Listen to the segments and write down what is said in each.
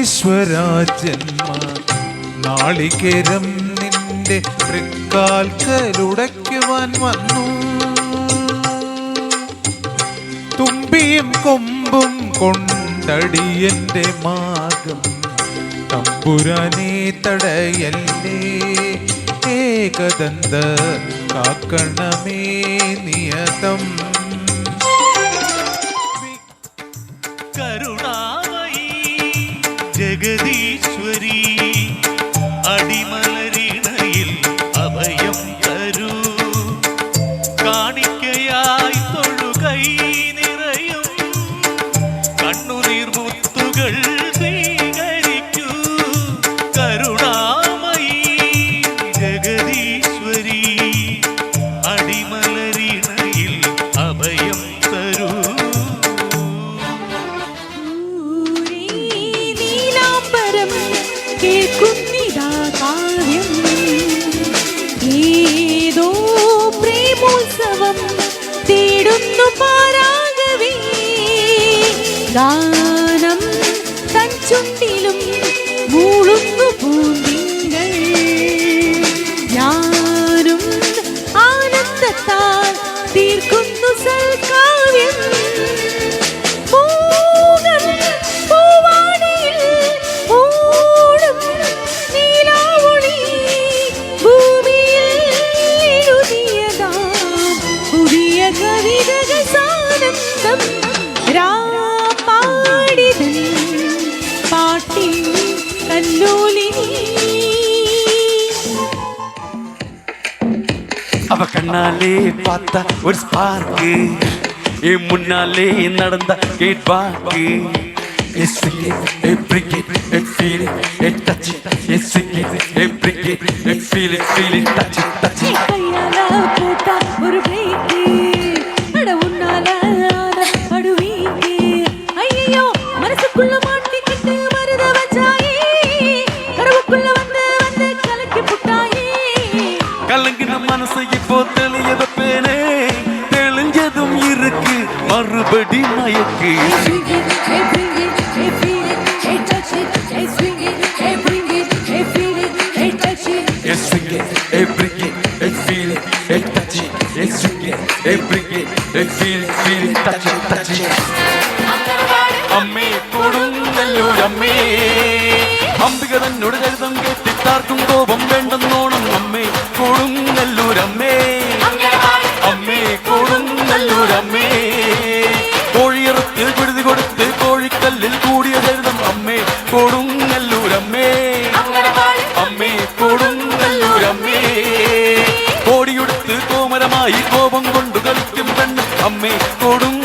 ഈശ്വര ജന്മ നാളികേരം നിന്റെ തൃക്കാൽക്കലുടയ്ക്കുവാൻ വന്നു. തുമ്പിയും കൊമ്പും കൊണ്ടടിയന്റെ മാർഗം തമ്പുരാനെ തടയല്ലേ. ഏകദന്ത കാക്കണമേ നിയതം. ജഗദീശ്വരി God. அவ கண்ணாலே பார்த்த ஒரு ஸ்பார்க்கு என் முன்னாலே நடந்த கேட் வாக்கு It's singing, it bring it, it feel it, it touch it, it's singing, it bring it, it feel it, feel it, touch it, touch it. கையால போட்டா ஒரு பிரேக்கு it, ഇപ്പോ തെളിയത് പേനെ. തെളിഞ്ഞതും ഇരുക്ക് മറുപടി മയക്ക്. അമ്പികതന്നോട് it. അമ്മേ. കേട്ടിട്ടാർക്കും കോപം വേണ്ടെന്നോണം അമ്മേ. കൊടുങ്ങല്ലൂരമ്മേ അമ്മേ കൊടുങ്ങല്ലൂരമ്മേ കോഴിയിറത്തിൽ വിടുതി കൊടുത്ത് കോഴിക്കല്ലിൽ കൂടിയ ചരിതം അമ്മേ കൊടുങ്ങല്ലൂരമ്മേ അമ്മേ കൊടുങ്ങല്ലൂരമ്മേ കോടിയുടുത്ത് കോമരമായി കോപം കൊണ്ടു കളിക്കും പെണ്ണ്. അമ്മേ കൊടുങ്ങല്ലൂരമ്മേ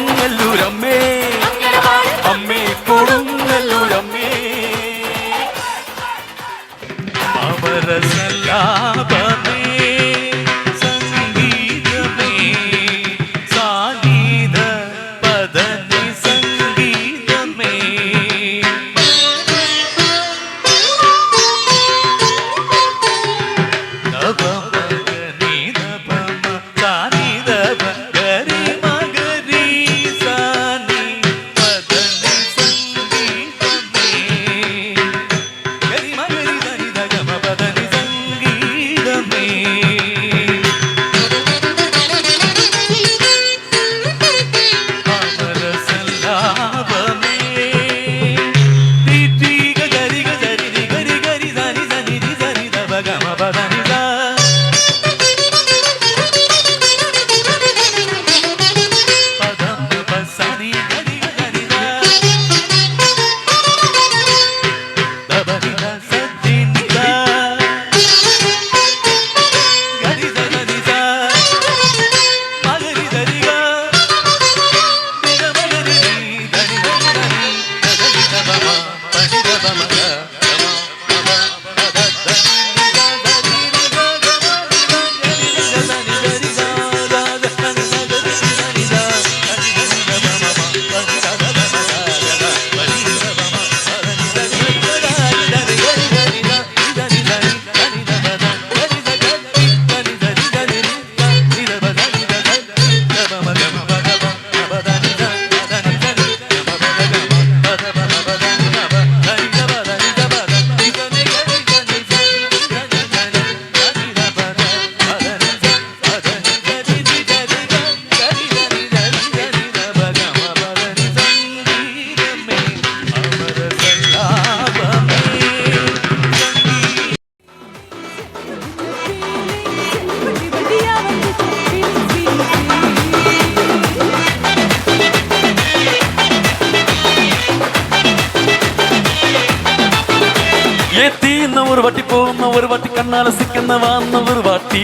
வாட்டி போன ஒரு வாட்டி கண்ணால சிக்கன வான ஒரு வாட்டி.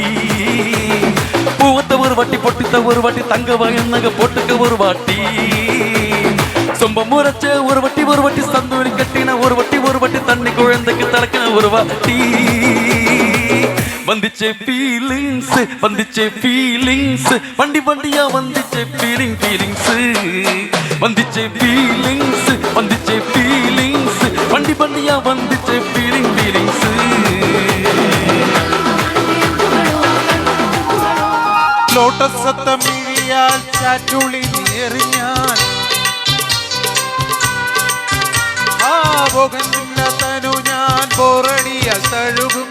பூவத்த ஒரு வாட்டி பொட்டித்த ஒரு வாட்டி தங்க வயநக போட்டுக்க ஒரு வாட்டி. சொம்ப முறைச்ச ஒரு வட்டி ஒரு வட்டி சந்தூரி கட்டின ஒரு வட்டி ஒரு வட்டி தண்ணி குழந்தைக்கு தளக்கின ஒரு வாட்டி. வந்துச்சே ஃபீலிங்ஸ் வந்துச்சே ஃபீலிங்ஸ் வண்டி வண்டியா வந்துச்சே ஃபீலிங் ஃபீலிங்ஸ் வந்துச்சே ஃபீலிங்ஸ் வந்துச்சே ஃபீலிங் வண்டியா வந்துச்சே ஃபீலிங் ஃபீலிங்ஸ் ലോട്ടസത്തമിഴിയാൽ ചാറ്റുളി നേറിഞ്ഞാൽ ആ പോകുന്ന തനു ഞാൻ പോറടിയാൽ തഴുകും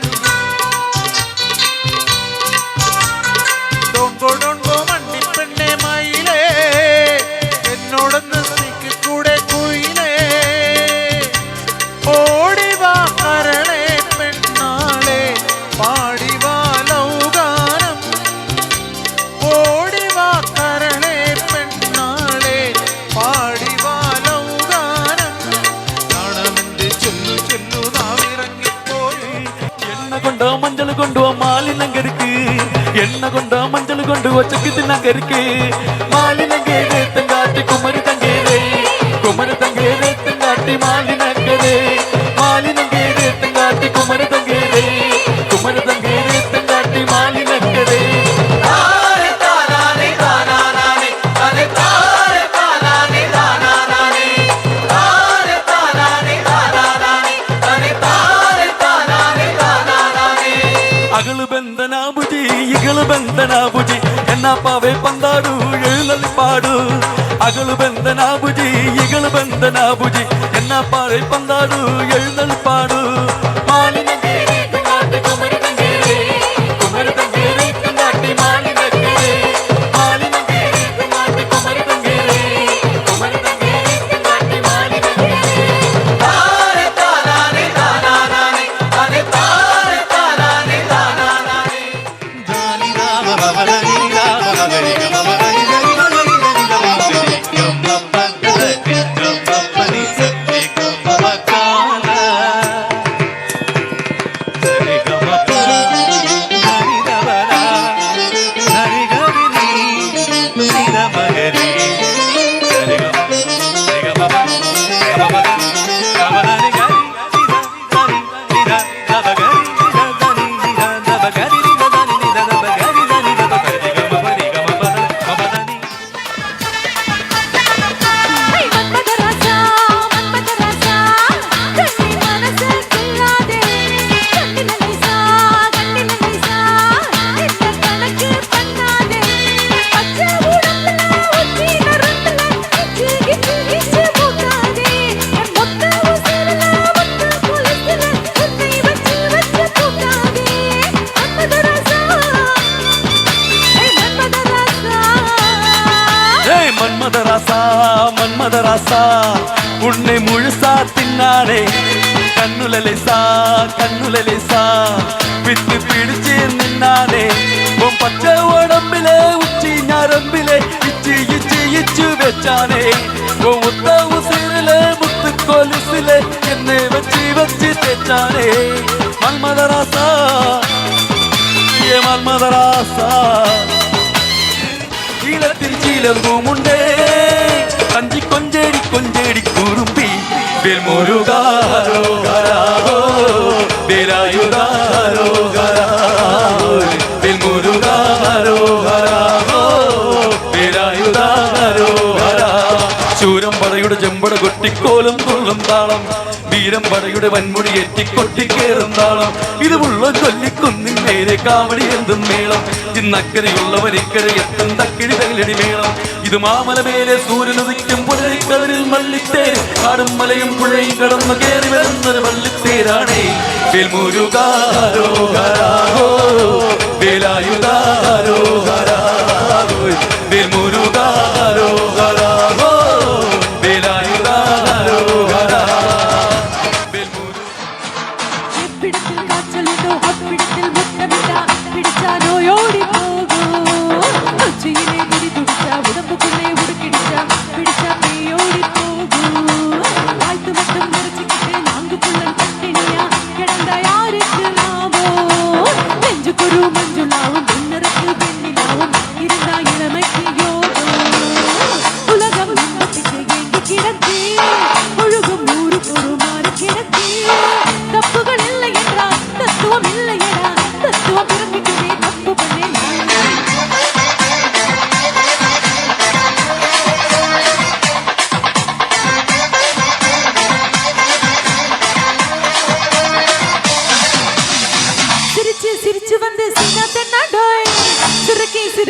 ഡോങ്കോ ഡോങ്കോ குண்டு வச்சுக்குது நாங்க இருக்கு மாலினங்கேது தங்காட்டி குமரி தங்கேது குமரி தங்கேது தங்காட்டி மாலினங்கேது மாலினங்கேது தங்காட்டி குமரி தங்கேது குமரி தங்கேது தங்காட்டி மாலினங்கேது ಬಂದನಾಬುಜಿ ಇಗಳು ಕಣ್ಣಪ್ಪವೇ ಪಂದಾಡು ಎಳ್ಳಲ್ಲಿ ಪಾಡು ಅಗಳು ಬಂದ ನಾಬುಜಿ ಈಗಳು ಬಂದ ನಾಬುಜಿ ಎನ್ನಪ್ಪಾರೆ ಪಂದಾಡು ಎಳ್ಳಲ್ಲಿ ಪಾಡು മച്ചാനെ മൽമദറാസ മൽമദറാസ ഈലത്തിൽ ചീലർവുമുണ്ടേ കഞ്ചി കൊഞ്ചേടി കൊഞ്ചേടി കുറുമ്പി. വെൽമുരുകാരോ ഗരാഹോ വിരായുകാരോ ഗരാഹോ വെൽമുരുകാരോ ഗരാഹോ വിരായുകാരോ ഗരാ ചൂരം പടയുടെ ചെമ്പട കൊട്ടിക്കോലും തുള്ളും താളം. വീരം പടയുടെ വൻമുടി എറ്റിക്കൊട്ടിക്കേറും താളം. ഇത് ഉള്ള ചൊല്ലിക്കുന്നിൻ നേരെ കാവടി എന്തും മേളം. ഇന്നക്കരയുള്ളവരിക്കരെ എത്തും തക്കിടി തകിലടി മേളം. ഇത് മാമലമേലെ സൂര്യനുദിക്കും പുലരിക്കതിരിൽ മല്ലിത്തേര് കാടും മലയും പുഴയും കടന്നു കയറി വരുന്നൊരു മല്ലിത്തേരാണേ വേൽമുരുകാരോഹരാഹോ വേലായുധാരോഹരാഹോ വേൽമുരുകാരോഹരാഹോ.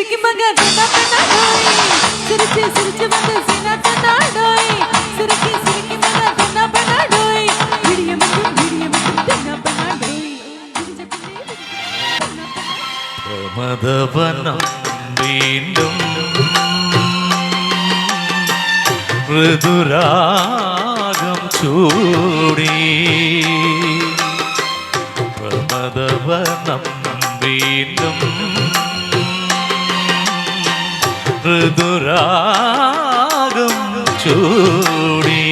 சிரிக்கி மக தினா தினா டோய் சிரிச்சு சிரிச்சு வந்து சினா தினா டோய் சிரிக்கி சிரிக்கி மக தினா தினா டோய் விடிய மட்டும் விடிய மட்டும் தினா தினா டோய் விடிஞ்ச பின்னே தினா தினா പ്രമദവനം വീണ്ടും ഋതുരാഗം ചൂടി പ്രമദവനം വീണ്ടും ഋതുരാഗം ചൂടി.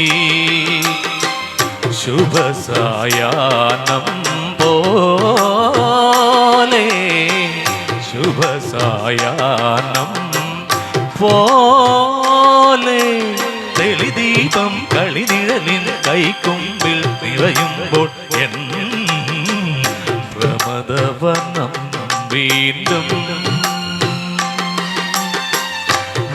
ശുഭസായാനം പോലെ ശുഭസായാനം പോലെ. തെളിദീപം കളിനിഴലിൻ കൈക്കുമ്പിൽ നിറയുമ്പോൾ എൻ പ്രമദവനം വീണ്ടും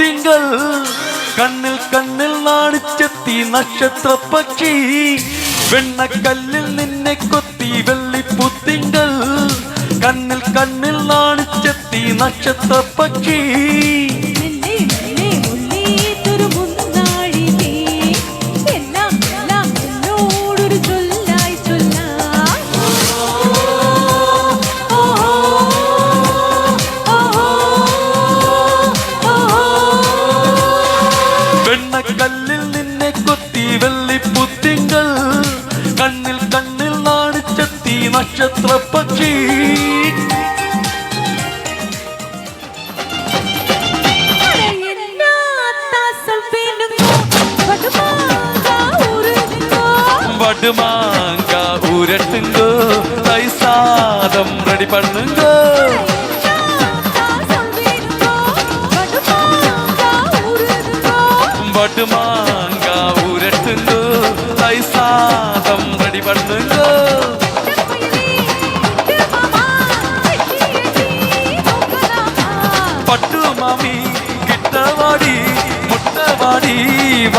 വെള്ളിപ്പുത്തിങ്കൾ കണ്ണിൽ കണ്ണിൽ നാണിച്ചെത്തി നക്ഷത്ര പക്ഷി. വെണ്ണക്കല്ലിൽ നിന്നെ കൊത്തി വെള്ളിപ്പുത്തിങ്കൾ കണ്ണിൽ കണ്ണിൽ നാണിച്ചെത്തി നക്ഷത്ര പക്ഷി. பற்றி. வடுமாங்கா ஊரட்டுங்கோ தை சாதம் ரெடி பண்ணுங்கோ.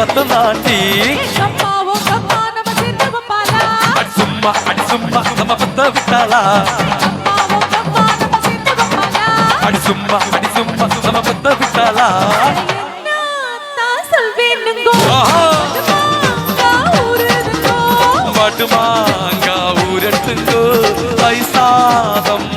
வத்தலாண்டி சும்மா அடி சும்மா நம்ம பத்த விட்டாளா? அடி சும்மா அடி சும்மா நம்ம பத்த விட்டாளா? ஆஹா. வடுமாங்க ஊரட்டுங்கோ தை சாதம்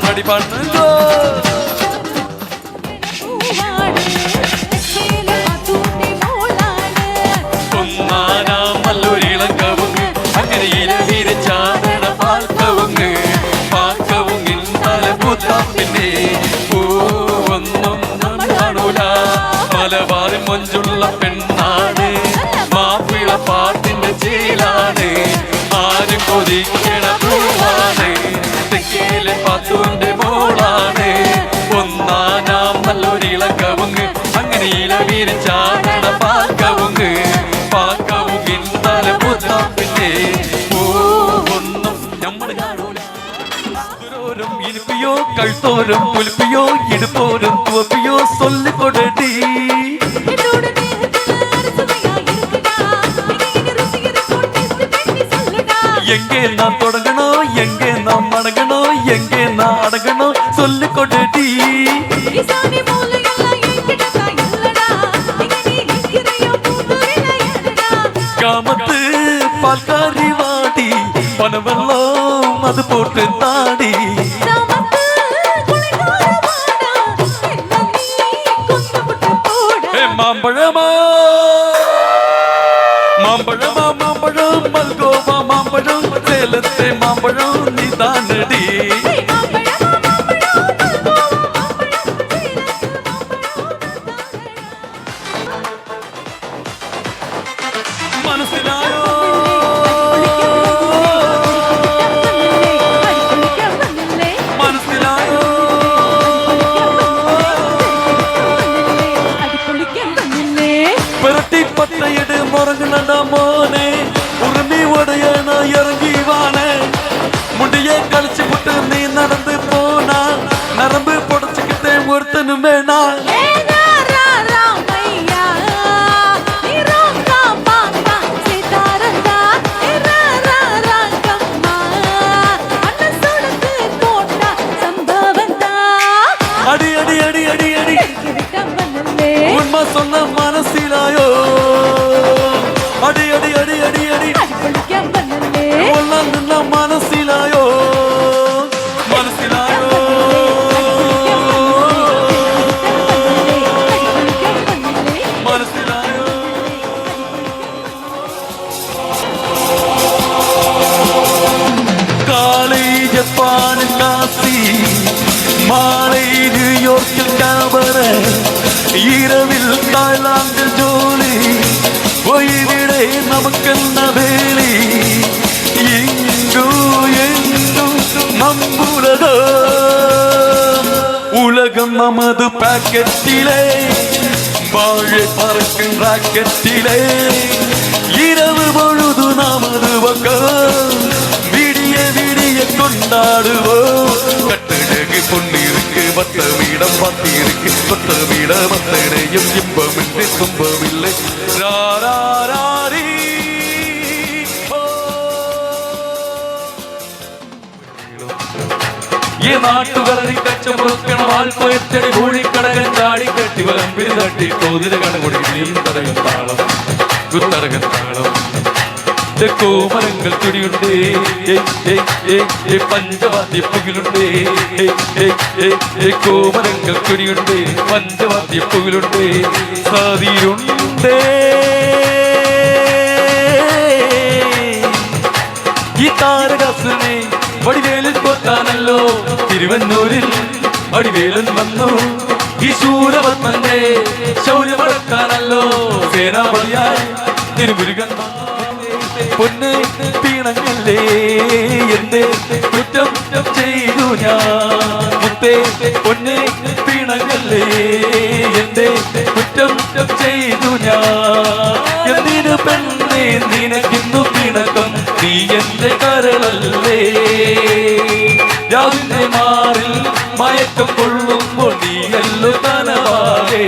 പൂത്താം പിന്നെ പൂവൊന്നും നമ്മൾ കാണൂല ദൂരോരം ഇനിപ്പിയോ കഴുത്തോരം പുലിപ്പിയോ ഇടുപ്പോരം തുവപ്പിയോ சொல்லிக்கொடடி எங்கே நான் தொடங்கணும் எங்கே நான் மடங்கணும் எங்கே நான் அடங்கணும் சொல்லி போடா? ஏ மாம்பழமா? மாம்பழமா மாம்பழம் மல்கோவா மாம்பழம் சேலத்தை மாம்பழம் நீ தானடி வானத்திலே இரவு பொழுது நமது பக்கம். விடிய விடிய கொண்டாடுவோம். கட்டழகு பொன்னிருக்கு பத்தமிடம் பத்திருக்கு. பத்தமிடம் அத்தனையும் இன்பமின்றி துன்பமில்லை. ராரா ഈ നാട്ടുകാരി കച്ചമുറക്കണം ആൽപ്പയത്തടി ഊഴിക്കടകൻ ചാടി കെട്ടി വലമ്പിൽ തട്ടി തോതിര കടകൊടി നീയും തടകം താളം കുത്തടകൻ താളം. കോമരങ്ങൾ തുടിയുണ്ട് പഞ്ചവാദ്യപ്പുകളുണ്ട് കോമരങ്ങൾ തുടിയുണ്ട് പഞ്ചവാദ്യപ്പുകളുണ്ട്. സാതിരുണ്ട് ഈ താരകാസുരനെ വടിവേലൻ കൊത്താനല്ലോ തിരുവന്നൂരിൽ വടിവേലൻ വന്നു. ഈ ശൗര്യമടക്കാനല്ലോ സേനാപതിയായി തിരുമുരുകൻ. പൊന്ന് പീണങ്ങല്ലേ എന്റെ കുറ്റം ചെയ്തു ഞാൻ. മുത്തേ പൊന്നെ പീണങ്ങല്ലേ എന്റെ കുറ്റം ചെയ്തു ഞാൻ. എന്തിനു പെണ്ണേ പിണക്കം നീ എന്റെ കരളല്ലേ? രാവിലെ മാറിൽ മയക്കം കൊള്ളുമ്പോൾ നീയല്ലോ കനവാകേ.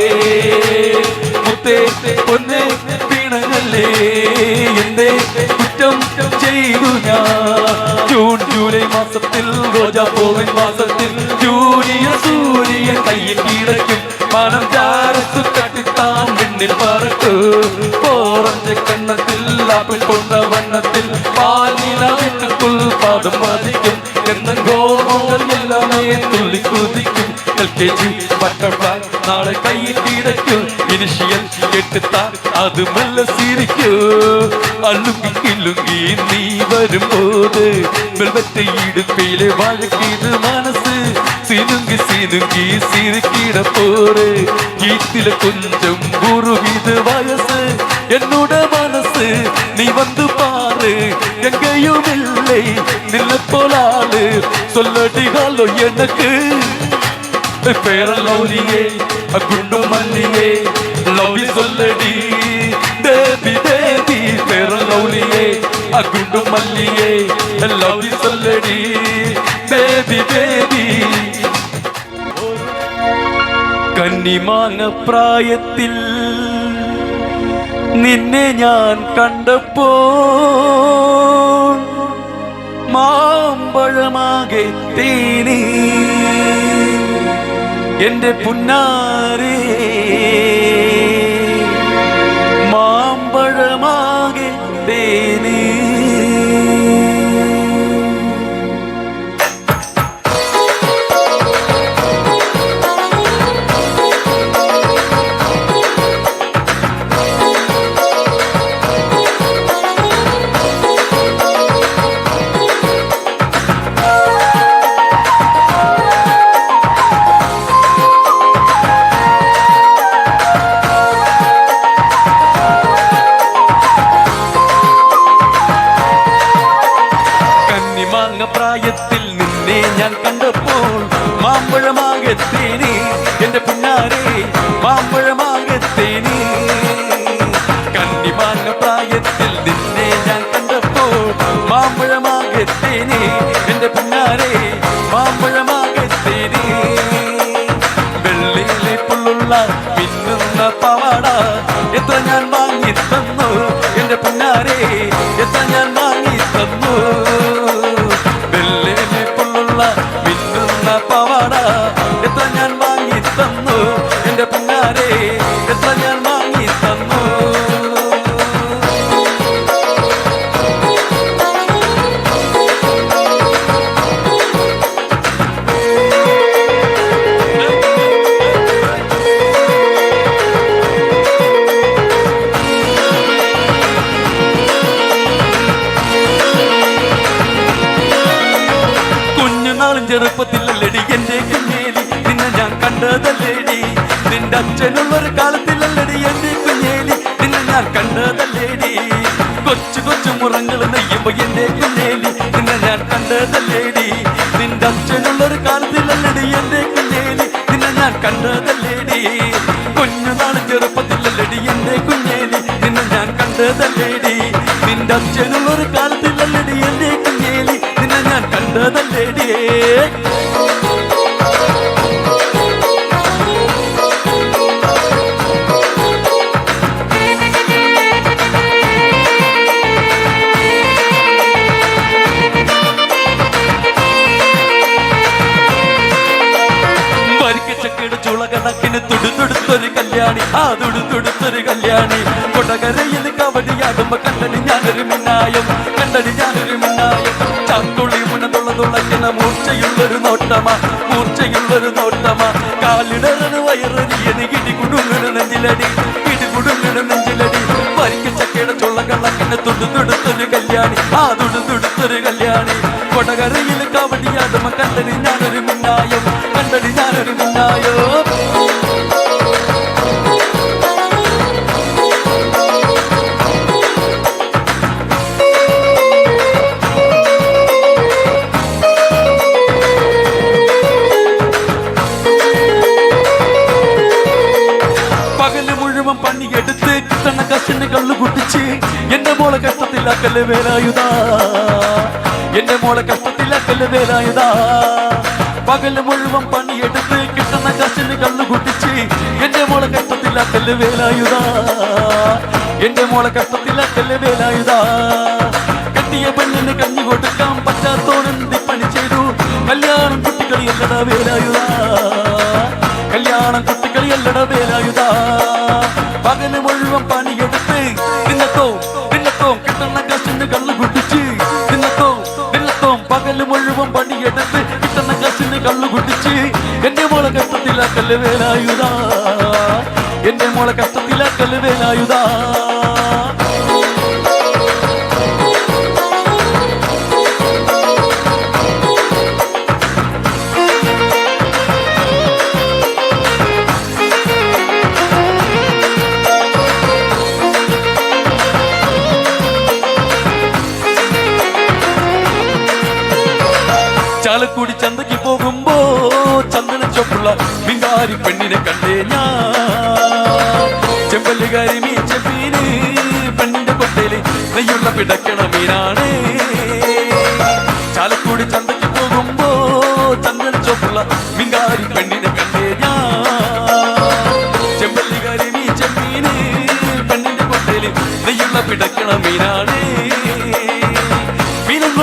മുത്തേ പൊന്നെ പിണങ്ങല്ലേ? എന്റെ കുറ്റം ചെയ്തു ഞാൻ. ജൂൺ ജൂലൈ മാസത്തിൽ റോജാപ്പൂവിൻ മാസത്തിൽ ജൂലിയ സൂര്യ കയ്യിൽ കിടക്കും മനം ചാരത്തു കട്ടിത്താൻ പിന്നിൽ പറക്കു தமிழ் கொண்ட வண்ணத்தில் பாலினவிட்டுக்குள் பாதம் பதிக்கும். எந்த கோபங்கள் எல்லாமே துள்ளி குதிக்கும். எல்கேஜி பட்டர்ஃபிளை நாளை கையில் கிடைக்கும். இனிஷியல் கேட்டுத்தான் அது மெல்ல சிரிக்கும் அழுங்கி கிழுங்கி நீ வரும்போது வெல்வத்தை இடுப்பிலே வாழ்க்கிது மனசு. சினுங்கி சினுங்கி சிரிக்கிட போரு. கீத்தில கொஞ்சம் ஒரு வித வயது. என்னோட மனசு நீ வந்து பாரு எங்கேயும் இல்லை நில்ல போலாலு சொல்லடிகாலோ எனக்கு பேரலௌலியே குண்டு மல்லியே லவ்லி சொல்லடி தேவி தேவி பேரலௌலியே குண்டு மல்லியே லவ்லி சொல்லடி தேவி தேவி കന്നിമാങ്ങ പ്രായത്തിൽ നിന്നെ ഞാൻ കണ്ടപ്പോ മാമ്പഴമാകെ തേനീ. എന്റെ പുന്നാരേ കണ്ടതല്ലേടി? നിന്റെ അച്ഛനുള്ളൊരു കാലത്തിലല്ലടി എന്റെ കുഞ്ഞേലി നിന്നെ ഞാൻ കണ്ടതല്ലേടിയേ? നോട്ടമ മൂർച്ചയുള്ളൊരു നോട്ടമ. കാലിടറന് വയററിയന് കിടി കുടുങ്ങണ നെഞ്ചിലടി കിടി കുടുങ്ങണ നെഞ്ചിലടി. വരിക്കച്ചക്കയുടെ ചുള്ളകണക്കിന് തുടുതുടുത്തൊരു കല്യാണി ആ തുടുതുടുത്തൊരു കല്യാണി. കൊടകരയിൽ കവടിയാതമ കണ്ടടി ഞാനൊരു മിന്നായം കണ്ടടി ഞാനൊരു മിന്നായോ? കഷ്ടത്തിലാക്കൽ വേലായുധാ എന്റെ മോളെ കഷ്ടത്തിലാക്കൽ വേലായുധാ പകൽ മുഴുവൻ പണിയെടുത്ത് കിട്ടുന്ന കശന് കള്ളു കുട്ടിച്ച് എന്റെ മോളെ കഷ്ടത്തിലാക്കൽ വേലായുധാ എന്റെ മോളെ കഷ്ടത്തിലാക്കൽ വേലായുധാ കെട്ടിയ പെണ്ണിന് കഞ്ഞി കൊടുക്കാൻ പറ്റാത്തോടെന്തി പണി ചെയ്തു? കല്യാണം കുട്ടികളി എല്ലടാ വേലായുധാ കല്യാണം കുട്ടികളി എല്ലട വേലായുധ പകൽ മുഴുവൻ പണിയെടുത്ത് പണിയെടുത്ത് കിട്ടുന്ന കസിന് കള്ളു കുട്ടിച്ച് എന്റെ മോളെ കഷ്ടത്തിലാക്കൽ വേലായുധ എന്റെ മോളെ കഷ്ടത്തിലാക്കൽ വേലായുധ നെയ്യുള്ള പിടക്കണ മീനാണ്. ചാലക്കുടി ചന്തയ്ക്ക് പോകുമ്പോ ചന്ദന ചോപ്പുള്ള മിങ്കാരി പെണ്ണിനെ കണ്ടേ ഞാൻ. ചെമ്പല്ലികാരി നീ ചെമ്മീന് പെണ്ണിന്റെ കൊട്ടയിൽ നെയ്യുള്ള പിടക്കണ മീനാണ്. മീനും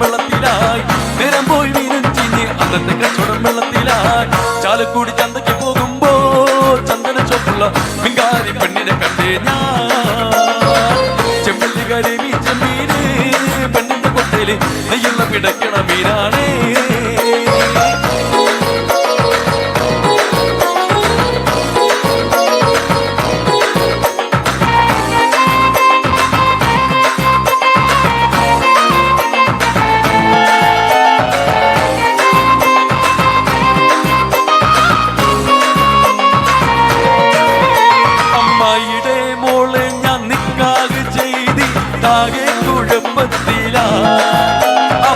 വെള്ളത്തിലായി. നേരം പോയി മീനും ചീഞ്ഞ് അന്നത്തെ വെള്ളത്തിലായി ചാലക്കുടി ചന്തയ്ക്ക് പോകുമ്പോ ചന്ദന ചൊപ്പുള്ള മിങ്കാരി പെണ്ണിനെ കണ്ടേ ഞാൻ. ചെമ്പള്ളി മീൻ ചെമ്മീന് പെണ്ണിന്റെ കൊട്ടയിൽ നെയ്യുള്ള പിടയ്ക്കണ മീനാണേ.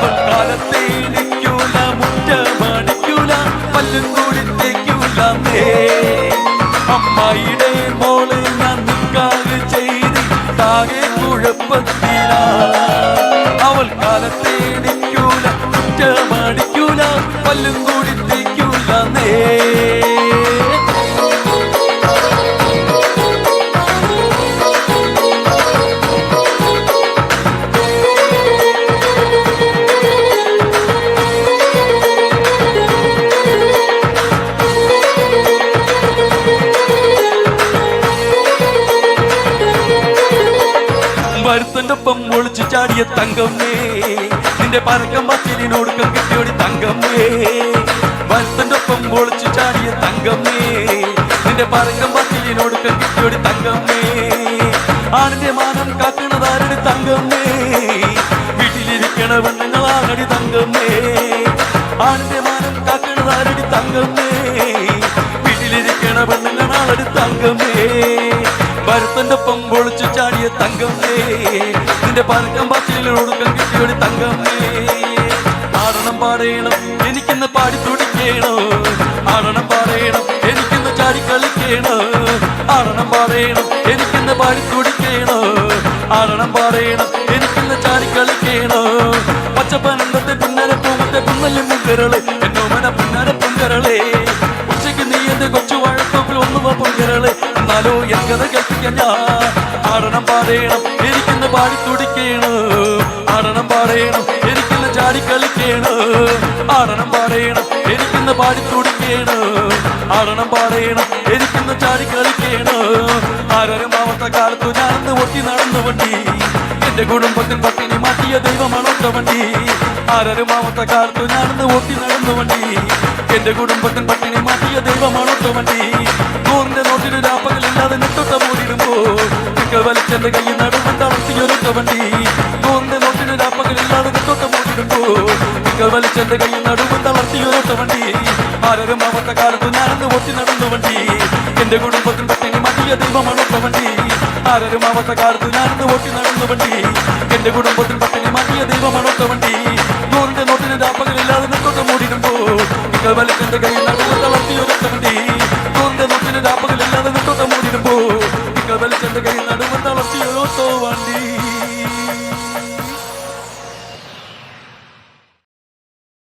അവൾ കാലത്തെ ഇടിക്കൂല മുറ്റമടിക്കൂല പല്ലും കൂടി തേക്കൂല അമ്മായിയുടെ മോളെ ഞാൻ നിക്കാകെ ചെയ്തി താകെ കുഴപ്പത്തില. അവൾ കാലത്തെ ഇടിക്കൂല മുറ്റമടിക്കൂല പല്ലും കൂടി ചാടിയ തങ്കമ്മേ നിന്റെ പരക്കം പത്തിനോടുക്കം കിട്ടിയോടി തങ്കമ്മേ. വരുത്തന്റെ ഒപ്പം പൊളിച്ചു ചാടിയ തങ്കമ്മേ നിന്റെ പരക്കം പത്തിനോടുക്കം കിട്ടിയോടി തങ്കമ്മേ. ആണിന്റെ മാനം കാക്കണതാരടി തങ്കമ്മേ വീട്ടിലിരിക്കണ പെണ്ണുങ്ങളാണടി തങ്കമ്മേ. ആണിന്റെ മാനം കാക്കണതാരടി തങ്കമ്മേ വീട്ടിലിരിക്കണ പെണ്ണുങ്ങളാണടി തങ്കമ്മേ. ഭരത്തന്റെ ഒപ്പം പൊളിച്ചു ചാടിയ തങ്കമ്മേ. നിന്റെ പതുക്കം പാച്ചിലൊടുക്കം കിട്ടിയൊരു തങ്കമ്മേ ആടണം പാടേണം എനിക്കിന്ന് പാടി തുടിക്കേണോ. ആടണം പാടേണം എനിക്കിന്ന് ചാടി കളിക്കേണോ. ആടണം പാടേണം എനിക്കിന്ന് പാടി തുടിക്കേണോ. ആടണം പാടേണം എനിക്കിന്ന് ചാടി കളിക്കേണോ. പച്ചപ്പനന്തത്തെ പിന്നര പൂമത്തെ പിന്നല്ലും മുൻകരളെ എന്നോ മന പിന്നര പൊങ്കരളെ. ഉച്ചയ്ക്ക് നീ എന്റെ കൊച്ചു വഴക്കോപ്പിൽ ഒന്നുമ പൊങ്കരളെ. എന്നാലോ എങ്കത കേൾപ്പിക്കാൻ ഞാൻ ആടണം പാടേണം എനിക്കിന്ന് പാടി തുടിക്കേണ്. ആടണം പാടേണം എനിക്കിന്ന് ചാടി കളിക്കേണ്. ആടണം പാടേണം എനിക്കിന്ന് പാടി തുടിക്കേണ്. ആടണം പാടേണം എനിക്കിന്ന് ചാടി കളിക്കേണ്. ആരും അവസ്ഥ കാലത്തു ഞാനെന്ന് ഒട്ടി നടന്നു വണ്ടി. എന്റെ കുടുംബത്തിൽ പട്ടിണി മാറ്റിയ ദൈവമാണൊത്ത വണ്ടി. ആരും ആവത്ത കാലത്തു ഞാനെന്ന് ഒട്ടി നടന്നു വണ്ടി. എന്റെ കുടുംബത്തിൽ പട്ടിണി മാറ്റിയ ദൈവമാണൊത്ത വണ്ടി. നിങ്ങൾ കൈ കയ്യിൽ നടുവൻ കവണ്ടി വണ്ടി. നൂറിന്റെ നോട്ടിന് രാപ്പകലില്ലാതെ നെട്ടൊട്ട മൂടിയിടുമ്പോ നിങ്ങൾ വലിച്ചെന്റെ കയ്യിൽ നടുവൻ തളർത്തിയൊരൊറ്റ വണ്ടി. ആരും ആവത്ത കാലത്ത് ഞാനെന്ന് ഒട്ടി നടന്നു വണ്ടി. എന്റെ കുടുംബത്തിൽ പട്ടിണി മതിയ ദൈവമാണൊത്ത വണ്ടി. ആരും ആവത്ത കാലത്ത് ഞാനെന്ന് ഒട്ടി നടന്നു വണ്ടി. എന്റെ കുടുംബത്തിൽ പട്ടിണി മതിയ ദൈവമാണൊത്ത വണ്ടി. നൂറിന്റെ നോട്ടിന് രാപ്പകലില്ലാതെ നെട്ടൊട്ട മൂടിയിടുമ്പോ നിങ്ങൾ വലിച്ചെന്റെ നടുവൻ so wonderful.